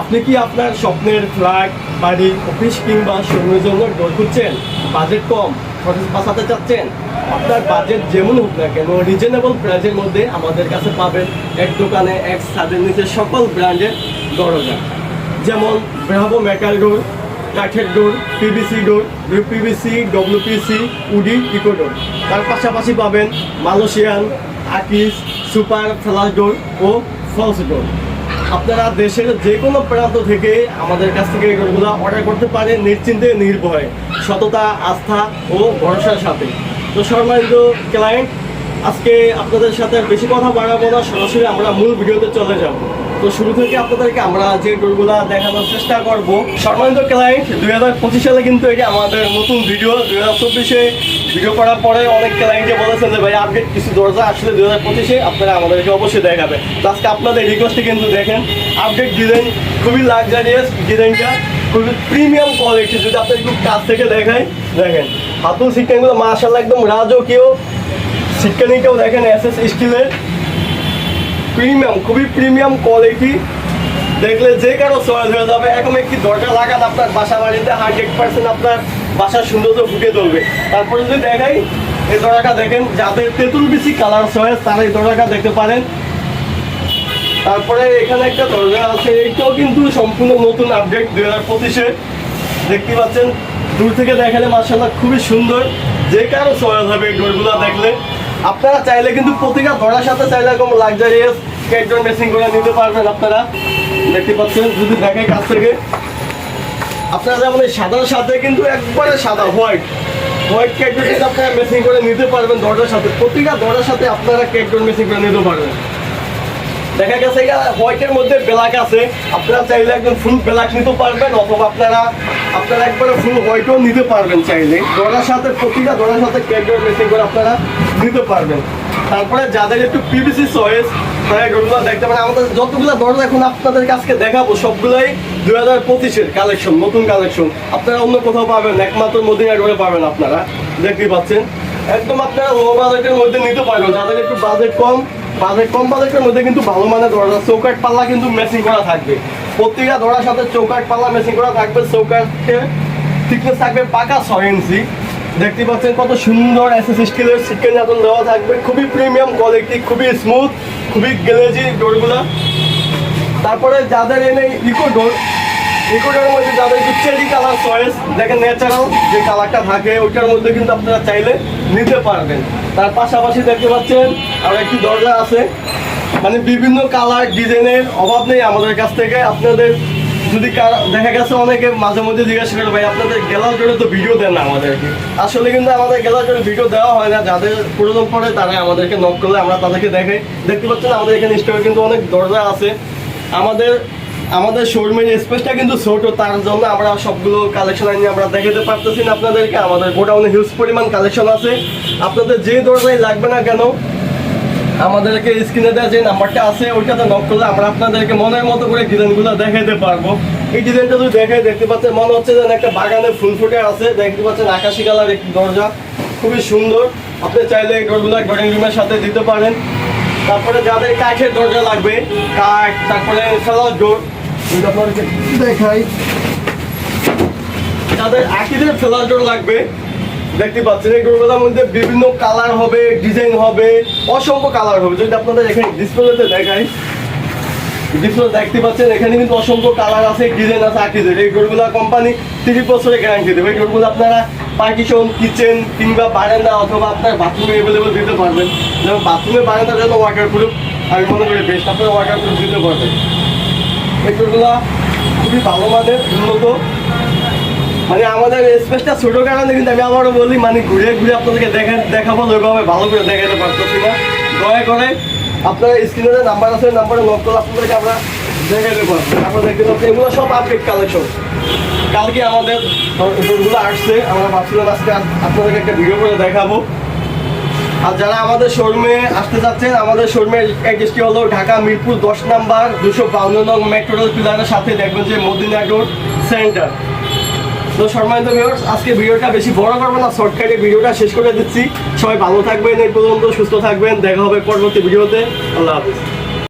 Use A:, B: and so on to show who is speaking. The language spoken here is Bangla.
A: আপনি কি আপনার স্বপ্নের ফ্ল্যাট বাড়ি অফিস কিংবা শোরুমের জন্য ডোর খুঁজছেন? বাজেট কম, খরচ বাঁচাতে চাচ্ছেন? আপনার বাজেট যেমন হোক না কেন রিজনেবল প্রাইসের মধ্যে আমাদের কাছে পাবেন এক দোকানে, এক ছাদের নিচে সকল ব্র্যান্ডের দরজা। যেমন ব্রাভো মেটাল ডোর কাঠের door PVC door UPVC WPC woody eco door তার পাশাপাশি পাবেন মালয়েশিয়ান আকিস সুপার ফ্লাস ডোর ও ফলস ডোর আপনারা দেশের যে কোনো প্রান্ত থেকে আমাদের কাছ থেকে এগুলো অর্ডার করতে পারেন নিশ্চিন্তে, নির্ভয়ে। সততা, আস্থা ও ভরসার সাথে। তো সম্মানিত ক্লায়েন্ট আজকে আপনাদের সাথে বেশি কথা বাড়াবো না, সরাসরি আমরা মূল ভিডিওতে চলে যাব। তো শুরু থেকে আপনাদেরকে আমরা যে ডোরগুলা দেখানোর চেষ্টা করব। সম্মানিত ক্লায়েন্ট দুই হাজার পঁচিশ সালে কিন্তু এটা আমাদের নতুন ভিডিও দুই হাজার চব্বিশে ভিডিও করার পরে অনেক ক্লায়েন্টে বলেছেন যে, ভাই আপডেট কিছু দরজা আসলে দুই হাজার পঁচিশে আপনারা আমাদেরকে অবশ্যই দেখাবে তো আজকে আপনাদের রিকোয়েস্টে কিন্তু দেখেন আপডেট ডিজাইন খুবই লাক্সারিয়াস ডিজাইনটা খুবই প্রিমিয়াম কোয়ালিটি যদি আপনি একটু কাছ থেকে দেখাই, দেখেন, হাতুল সিস্টেমগুলো মার্শাল্লাহ একদম রাজকীয়। সিটকানিটাও দেখেন এস এস স্টিলের প্রিমিয়াম খুবই প্রিমিয়াম কোয়ালিটি দেখলে যে কারও চয়েস হয়ে যাবে এরকম একটি দরজা লাগান আপনার বাসা বাড়িতে হান্ড্রেড পার্সেন্ট আপনার বাসার সৌন্দর্য ফুটে তুলবে। তারপরে যদি দেখাই, এই দরজাটা দেখেন, যাদের তেঁতুল বেশি কালার চয়েস তারা এই দরজাটা দেখতে পারেন। তারপরে এখানে একটা দরজা আছে, এইটাও কিন্তু সম্পূর্ণ নতুন আপডেট দুই হাজার পঁচিশে। দেখতে পাচ্ছেন, দূর থেকে দেখালে মার্শাল্লাহ খুবই সুন্দর। যে কারও চয়েস হবে ডোরগুলো দেখলে। আপনারা চাইলে কিন্তু প্রতিটা দরজার সাথে চাইলে এরকম লাক্সারিয়াস কেকজন মেসিং করে নিতে পারবেন আপনারা। দেখতে পাচ্ছেন যদি দেখাই কাছ থেকে। আপনারা যেমন এই সাদার সাথে কিন্তু একবারে সাদা হোয়াইট হোয়াইট কিন্তু আপনারা মেসিং করে নিতে পারবেন দরজার সাথে। প্রতিটা দরজার সাথে আপনারা কেকজন মেসিং করে নিতে পারবেন। দেখা গেছে হোয়াইটের মধ্যে ব্ল্যাক আছে। আপনারা চাইলে একদম ফুল ব্ল্যাক নিতে পারবেন, অথবা আপনারা আপনারা একবারে ফুল হোয়াইটও নিতে পারবেন চাইলে। দরার সাথে, প্রতিটা দরার সাথে ক্যাডর মেশিন করে আপনারা নিতে পারবেন। তারপরে যাদের একটু পিভিসি তারা দেখতে পারেন। আমাদের যতগুলো সবগুলোই হাজার পঁচিশের কালেকশন নতুন কালেকশন আপনারা অন্য কোথাও পাবেন, একমাত্র মদিনা পাবেন আপনারা। পাচ্ছেন। একদম আপনারা লো মধ্যে নিতে পারবেন। যাদের একটু বাজেট কম বাজেট কম মধ্যে কিন্তু ভালো মানের দরজা চৌকাট পাল্লা কিন্তু মেসিং করা থাকবে। প্রত্যেকটা দরজার সাথে চৌকাট পাল্লা মেসিং করা থাকবে। থিকনেস থাকবে পাকা ছয় ইঞ্চি। দেখতে পাচ্ছেন কত সুন্দর এসএস স্টিলের চিকেন যাতন দেওয়া থাকবে। খুবই প্রিমিয়াম কোয়ালিটি খুবই স্মুথ খুবই গ্লেজি ডোরগুলো। তারপরে যাদের এনে ইকো ডোর ইকো ডোরের মধ্যে যাদের একটু চেরি কালার চয়েস দেখেন ন্যাচারাল যে কালারটা থাকে, ওইটার মধ্যে কিন্তু আপনারা চাইলে নিতে পারবেন। তার পাশাপাশি দেখতে পাচ্ছেন আর একটি দরজা আছে। মানে বিভিন্ন কালার ডিজাইনের অভাব নেই আমাদের কাছ থেকে। আপনাদের যদি দেখা গেছে অনেকে মাঝে মধ্যে জিজ্ঞাসা করে, ভাই, আপনাদের গেলার জন্য তো ভিডিও দেন না আমাদেরকে। আসলে কিন্তু আমাদের গেলার জন্য ভিডিও দেওয়া হয় না। যাদের প্রয়োজন পড়ে তারা আমাদেরকে নক করলে আমরা তাদেরকে দেখাই দেখতে পাচ্ছেন, আমাদের এখানে স্টোরে কিন্তু অনেক দরজা আছে। আমাদের আমাদের শোরুমের স্পেসটা কিন্তু ছোট। তার জন্য আমরা সবগুলো কালেকশন আনি আমরা দেখাতে পারতেছি না আপনাদেরকে। আমাদের গোডাউনে হিউজ পরিমাণ কালেকশন আছে। আপনাদের যে দরজাই লাগবে না কেন আমাদেরকে স্ক্রিনে দেওয়া যে নাম্বারটা আছে, ওইটাতে নক করলে আমরা আপনাদেরকে মনের মতো করে ডিজাইনগুলো দেখাইতে পারব। এই ডিজাইনটা যদি দেখে দেখতে পাচ্ছেন, মনে হচ্ছে যেন একটা বাগানে ফুল ফুটে আছে। দেখতে পাচ্ছেন, আকাশি কালার একটি দরজা। খুবই সুন্দর। আপনি চাইলে এই ডোরগুলো ড্রয়িং রুমের সাথে দিতে পারেন। তারপরে যাদের কাঠের দরজা লাগবে, কাঠ, তারপরে ফেলার ডোর আপনাদেরকে দেখাই। যাদের আকিদের ফেলার ডোর লাগবে দেখতে পাচ্ছেন, এই ডোরগুলোর মধ্যে বিভিন্ন কালার হবে ডিজাইন হবে, অসংখ্য কালার হবে। যদি আপনাদের এখানে ডিসপ্লেতে দেখাই ডিসপ্লে দেখতে পাচ্ছেন, এখানে কিন্তু অসংখ্য কালার আছে ডিজাইন আছে আকিদের এই ডোরগুলো কোম্পানি তিরিশ বছরের গ্যারান্টি দেবে। এই ডোরগুলো আপনারা পার্টিশন কিচেন কিংবা বারান্দা অথবা আপনার বাথরুমে অ্যাভেলেবল দিতে পারবেন। যেমন বাথরুমে বারান্দার জন্য ওয়াটার প্রুফ আমি মনে করি বেস্ট আপনারা ওয়াটার প্রুফ দিতে পারবেন। এই ডোরগুলো খুবই ভালো মানের, উন্নত। মানে আমাদের স্পেসটা ছোট কারণে কিন্তু আমি আবারও বলি মানে ঘুরে ঘুরে আপনাদেরকে দেখা, দেখাবো, ওইভাবে ভালো করে দেখাতে পারতেছি না। দয়া করে আপনারা স্ক্রিনে নাম্বার আছে নাম্বারে লক করে আপনাদেরকে আমরা দেখাতে পারব। দেখতে এগুলো সব আপডেট কালেকশন কালকে আমাদের ডোরগুলো আসছে, আমরা ভাবছিলাম আজকে আপনাদেরকে একটা ভিডিও করে দেখাবো। আর যারা আমাদের শোরুমে আসতে চাচ্ছেন, আমাদের শোরুমের অ্যাড্রেসটি হলো ঢাকা মিরপুর দশ নাম্বার, দুশো বাউন্ন নং মেট্রো পিলারের সাথে দেখবেন যে মদিনা রোড সেন্টার তো সম্মানিত ভিউয়ার্স আজকে ভিডিওটা বেশি বড় করব না শর্টকাটে ভিডিওটা শেষ করে দিচ্ছি। সবাই ভালো থাকবেন, এই পর্যন্ত সুস্থ থাকবেন, দেখা হবে পরবর্তী ভিডিওতে। আল্লাহ হাফিজ।